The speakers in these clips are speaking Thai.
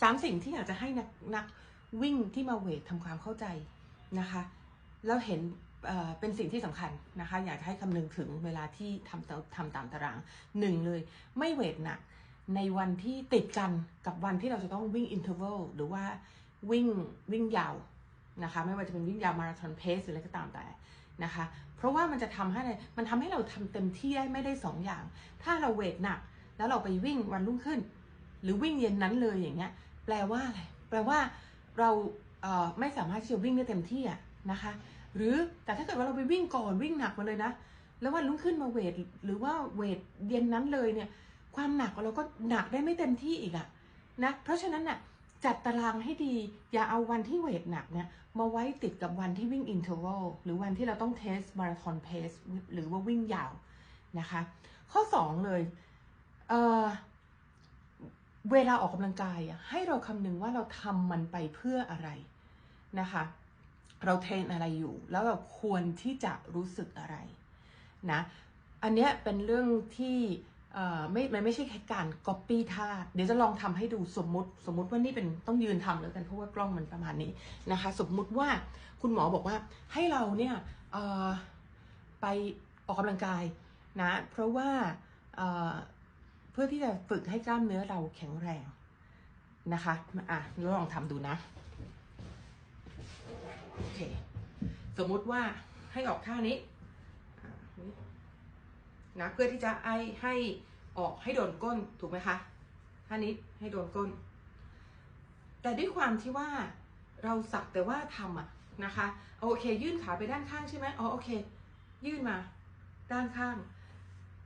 สามสิ่งที่อยากจะให้นักนักวิ่งที่มาเวททำความเข้าใจนะคะ แล้วเห็นเป็นสิ่งที่สำคัญนะคะ อยากจะให้คำนึงถึงเวลาที่ทำตาทำตามตารางหนึ่งเลย ไม่เวทหนักในวันที่ติดกันกับวันที่เราจะต้องวิ่งอินเทอร์เวลหรือว่าวิ่งวิ่งยาวนะคะ ไม่ว่าจะเป็นวิ่งยาวมาราธอนเพสหรืออะไรก็ตามแต่นะคะ เพราะว่ามันจะทำให้มันทำให้เราทำเต็มที่ได้ไม่ได้สองอย่าง ถ้าเราเวทหนัก แล้วเราไปวิ่งวันรุ่งขึ้น หรือวิ่งเย็นนั้นเลยอย่างเงี้ย แปลว่าอะไร แปลว่าเราเไม่สามารถที่จะวิ่งได้เต็มที่อะนะคะ หรือแต่ถ้าเกิดว่าเราไปวิ่งก่อนวิ่งหนักมาเลยนะ แล้ววันรุ่งขึ้นมาเวทหรือว่าเวทเย็นนั้นเลยเนี่ย ความหนักเราก็หนักได้ไม่เต็มที่อีกอะนะ เพราะฉะนั้นน่ะจัดตารางให้ดี อย่าเอาวันที่เวทหนักเนี่ยมาไว้ติดกับวันที่วิ่งอินเทอร์วัลหรือวันที่เราต้องเทสมาราธอนเพสหรือว่าวิ่งยาวนะคะ ข้อ 2 เลยเอ่อ เวลาออกกำลังกายให้เราคำนึงว่าเราทำมันไปเพื่ออะไรนะคะ เราเทรนอะไรอยู่ แล้วเราควรที่จะรู้สึกอะไรนะ อันเนี้ยเป็นเรื่องที่ไม่มันไม่ใช่แค่การก๊อปปี้ท่า เดี๋ยวจะลองทำให้ดูสมมติสมมติว่านี่เป็นต้องยืนทำแล้วกันเพราะว่ากล้องมันประมาณนี้นะคะ สมมุติว่าคุณหมอบอกว่าให้เราเนี่ยไปออกกำลังกายนะ เพราะว่า พื่อที่จะฝึกให้กล้ามเนื้อเราแข็งแรงนะคะ อะลองทำดูนะ โอเค สมมุติว่าให้ออกท่านี้นะเพื่อที่จะไอให้ออกให้โดนก้นถูกไหมคะท่านี้ให้โดนก้น แต่ด้วยความที่ว่าเราสักแต่ว่าทำอะนะคะโอเค ยื่นขาไปด้านข้างใช่ไหมอ๋อโอเค ยื่นมา ด้านข้าง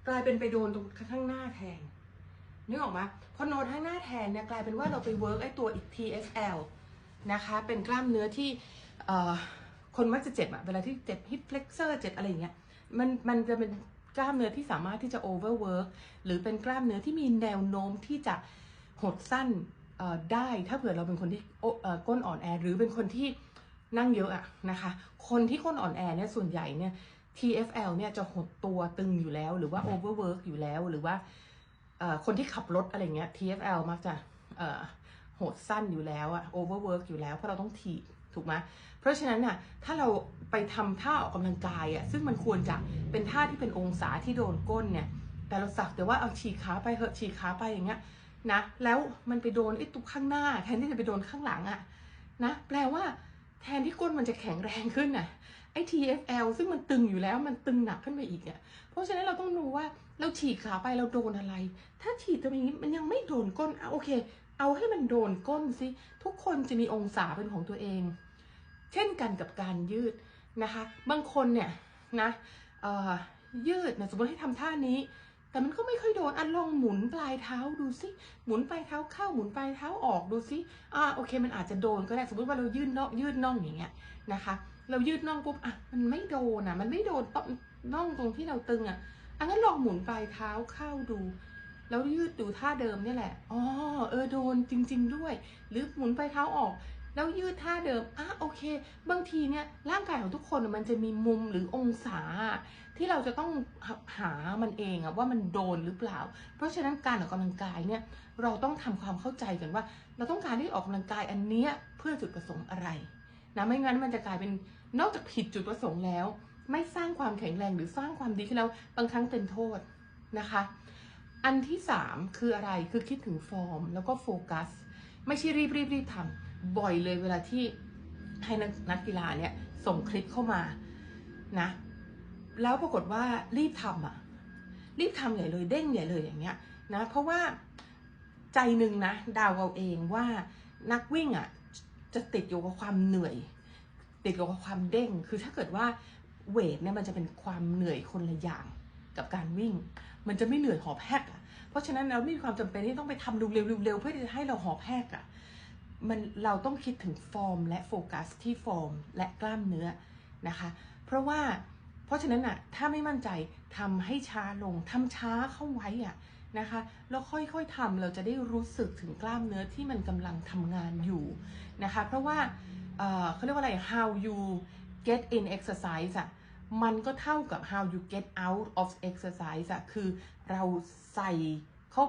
กลายเป็นไปโดนตรงข้างหน้าแทน นึกออกไหมพอโดนข้างหน้าแทนเนี่ยกลายเป็นว่าเราไปเวิร์กไอตัวอีก TFL นะคะเป็นกล้ามเนื้อที่คนมักจะเจ็บอะเวลาที่เจ็บ hip flexor เจ็บอะไรอย่างเงี้ยมันมันจะเป็นกล้ามเนื้อที่สามารถที่จะ overwork หรือเป็นกล้ามเนื้อที่มีแนวโน้มที่จะหดสั้นได้ถ้าเผื่อเราเป็นคนที่ก้นอ่อนแอหรือเป็นคนที่นั่งเยอะอะนะคะ คนที่ก้นอ่อนแอเนี่ยส่วนใหญ่เนี่ย TFL เนี่ยจะหดตัวตึงอยู่แล้ว หรือว่า overwork อยู่แล้วหรือว่า คนที่ขับรถอะไรเงี้ย TFL มักจะโหดสั้นอยู่แล้วอะ overwork อยู่แล้วเพราะเราต้องถีบถูกไหมเพราะฉะนั้นน่ะถ้าเราไปทำท่าออกกำลังกายอะซึ่งมันควรจะเป็นท่าที่เป็นองศาที่โดนก้นเนี่ย แต่เราสักแต่ว่าเอาฉีกขาไปเหอะฉีกขาไปอย่างเงี้ยนะ แล้วมันไปโดนไอ้ตุกข้างหน้าแทนที่จะไปโดนข้างหลังอะนะ แปลว่า แทนที่ก้นมันจะแข็งแรงขึ้นน่ะไอ้ TFL ซึ่งมันตึงอยู่แล้วมันตึงหนักขึ้นไปอีกอะเพราะฉะนั้นเราต้องรู้ว่าเราฉีกขาไปเราโดนอะไร ถ้าฉีกตรงนี้มันยังไม่โดนก้นอะโอเค เอาให้มันโดนก้นสิ ทุกคนจะมีองศาเป็นของตัวเอง เช่นกันกับการยืดนะคะ บางคนเนี่ยนะเอ่อยืดนะสมมติให้ทำท่านี้ แต่มันก็ไม่ค่อยโดนอะลองหมุนปลายเท้าดูสิหมุนปลายเท้าเข้าหมุนปลายเท้าออกดูสิอ่าโอเค มันอาจจะโดนก็ได้สมมติว่าเรายืดน่องยืดน่องอย่างเงี้ยนะคะ เรายืดน่องปุ๊บอะมันไม่โดนอะมันไม่โดนปั๊บน่องตรงที่เราตึงอะอันนั้นลองหมุนปลายเท้าเข้าดู แล้วยืดดูท่าเดิมเนี่ยแหละอ๋อเออโดนจริง ๆ ด้วย หรือหมุนไปเท้าออก แล้วยืดท่าเดิมอะโอเค บางทีเนี่ยร่างกายของทุกคนมันจะมีมุมหรือองศา ที่เราจะต้องหามันเองอะว่ามันโดนหรือเปล่า เพราะฉะนั้นการออกกำลังกายเนี่ยเราต้องทำความเข้าใจกันว่า เราต้องการที่ออกกำลังกายอันเนี้ยเพื่อจุดประสงค์อะไรนะไม่งั้นมันจะกลายเป็นนอกจากผิดจุดประสงค์แล้ว ไม่สร้างความแข็งแรงหรือสร้างความดีขึ้นแล้วบางครั้งเป็นโทษนะคะ อันที่สามคืออะไรคือคิดถึงฟอร์ม แล้วก็โฟกัส ไม่ใช่รีบรีบรีบทำ บ่อยเลยเวลาที่ให้นักนักกีฬาเนี่ยส่งคลิปเข้ามานะ แล้วปรากฏว่ารีบทำอะรีบทำใหญ่เลยเด้งใหญ่เลยอย่างเงี้ยนะเพราะว่าใจหนึ่งนะดาวเอาเองว่านักวิ่งอะจะติดอยู่กับความเหนื่อย ติดอยู่กับความเด้งคือถ้าเกิดว่าเวทเนี่ยมันจะเป็นความเหนื่อยคนละอย่างกับการวิ่ง มันจะไม่เหนื่อยหอบแหกอะเพราะฉะนั้นเราไม่มีความจำเป็นที่ต้องไปทำเร็วๆเร็วๆเพื่อที่จะให้เราหอบแหกอะ มันเราต้องคิดถึงฟอร์มและโฟกัสที่ฟอร์มและกล้ามเนื้อนะคะ เพราะว่าเพราะฉะนั้นอะถ้าไม่มั่นใจทำให้ช้าลงทำช้าเข้าไว้อะนะคะแล้วค่อยๆทำเราจะได้รู้สึกถึงกล้ามเนื้อที่มันกำลังทำงานอยู่นะคะ เพราะว่าเเขาเรียกว่าอะไร how you get in exercise อะมันก็เท่ากับ how you get out of exercise อะคือเราใส่ เขา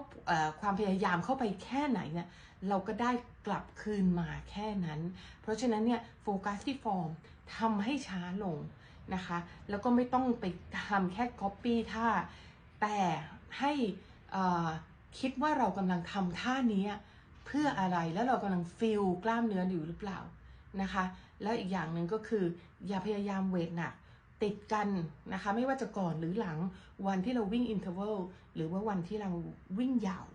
ความพยายามเข้าไปแค่ไหนเนี่ยเราก็ได้กลับคืนมาแค่นั้น เพราะฉะนั้นเนี่ยโฟกัสที่ฟอร์มทำให้ช้าลงนะคะ แล้วก็ไม่ต้องไปทำแค่ copy ท่า แต่ให้คิดว่าเรากำลังทำท่านี้เพื่ออะไรแล้วเรากำลังฟิลกล้ามเนื้ออยู่หรือเปล่านะคะ แล้วอีกอย่างหนึ่งก็คืออย่าพยายามเวทหนัก ติดกันนะคะ ไม่ว่าจะก่อนหรือหลังวันที่เราวิ่งอินเทอร์เวลหรือว่าวันที่เราวิ่งยาว